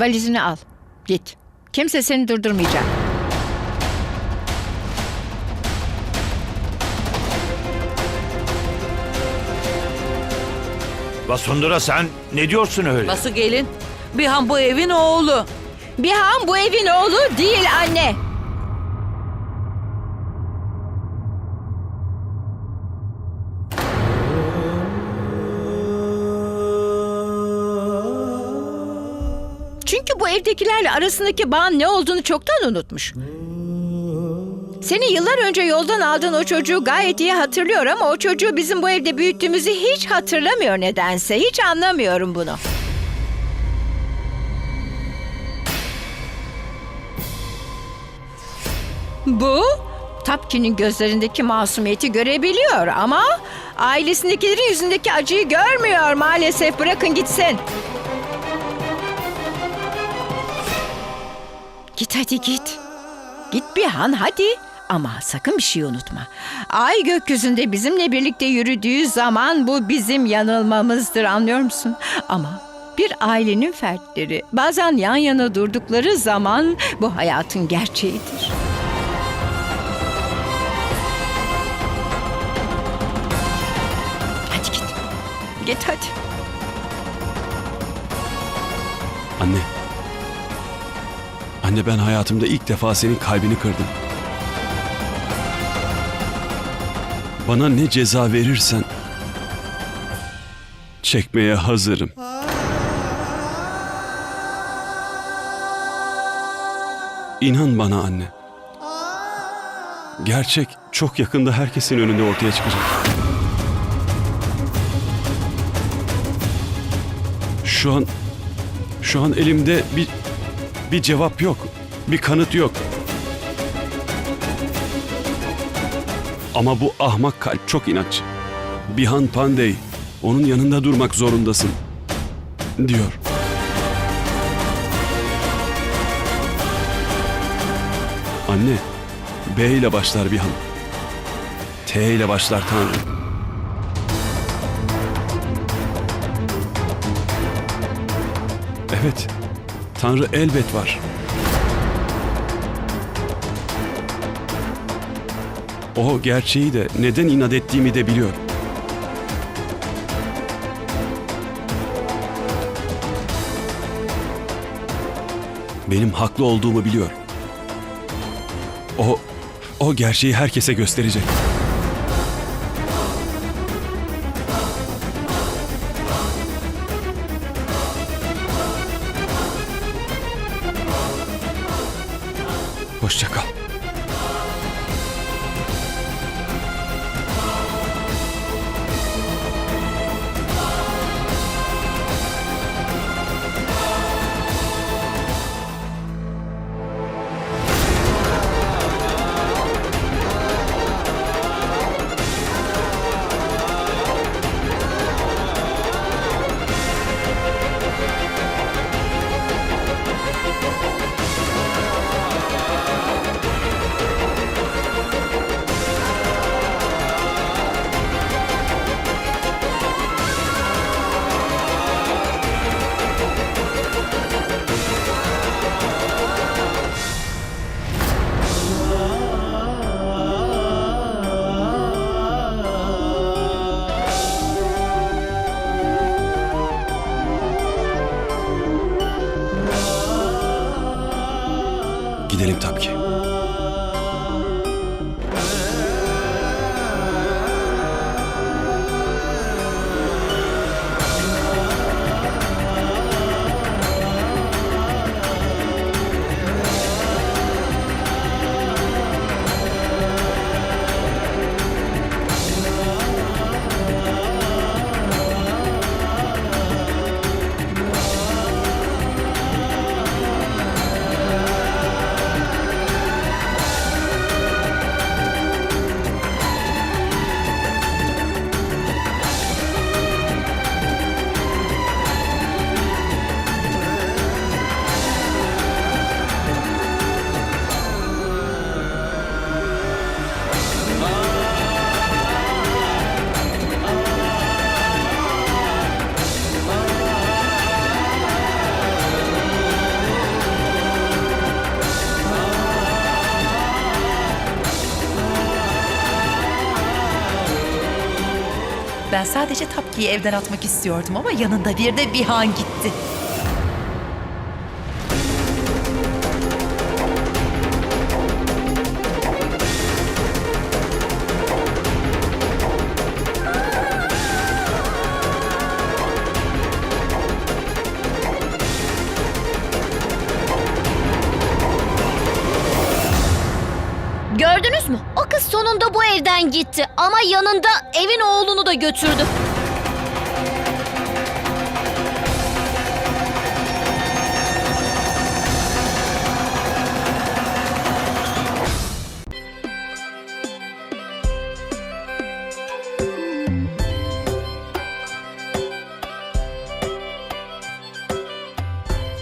Valizini al. Git. Kimse seni durdurmayacak. Vasundura sen ne diyorsun öyle? Nasıl gelin? Bihan bu evin oğlu. Bihan bu evin oğlu değil anne. Çünkü bu evdekilerle arasındaki bağın ne olduğunu çoktan unutmuş. Seni yıllar önce yoldan aldığın o çocuğu gayet iyi hatırlıyor ama o çocuğu bizim bu evde büyüttüğümüzü hiç hatırlamıyor nedense. Hiç anlamıyorum bunu. Bu Tapkin'in gözlerindeki masumiyeti görebiliyor ama ailesindekilerin yüzündeki acıyı görmüyor maalesef. Bırakın gitsin. Git hadi git. Git bir han hadi. Ama sakın bir şey unutma. Ay gökyüzünde bizimle birlikte yürüdüğü zaman bu bizim yanılmamızdır anlıyor musun? Ama bir ailenin fertleri bazen yan yana durdukları zaman bu hayatın gerçeğidir. Hadi git. Git hadi. Anne. Anne ben hayatımda ilk defa senin kalbini kırdım. Bana ne ceza verirsen çekmeye hazırım. İnan bana anne. Gerçek çok yakında herkesin önünde ortaya çıkacak. Şu an şu an elimde bir bir cevap yok. Bir kanıt yok. Ama bu ahmak kalp çok inatçı. Bihan Pandey, onun yanında durmak zorundasın, diyor. Anne, B ile başlar Bihan. T ile başlar Tanrı. Evet, Tanrı elbet var. O gerçeği de neden inat ettiğimi de biliyor. Benim haklı olduğumu biliyor. O o gerçeği herkese gösterecek. Hoşça Gidelim tabii ki. Ben sadece Tapki'yi evden atmak istiyordum ama yanında bir de Bihan gitti. Sonunda bu evden gitti ama yanında evin oğlunu da götürdü.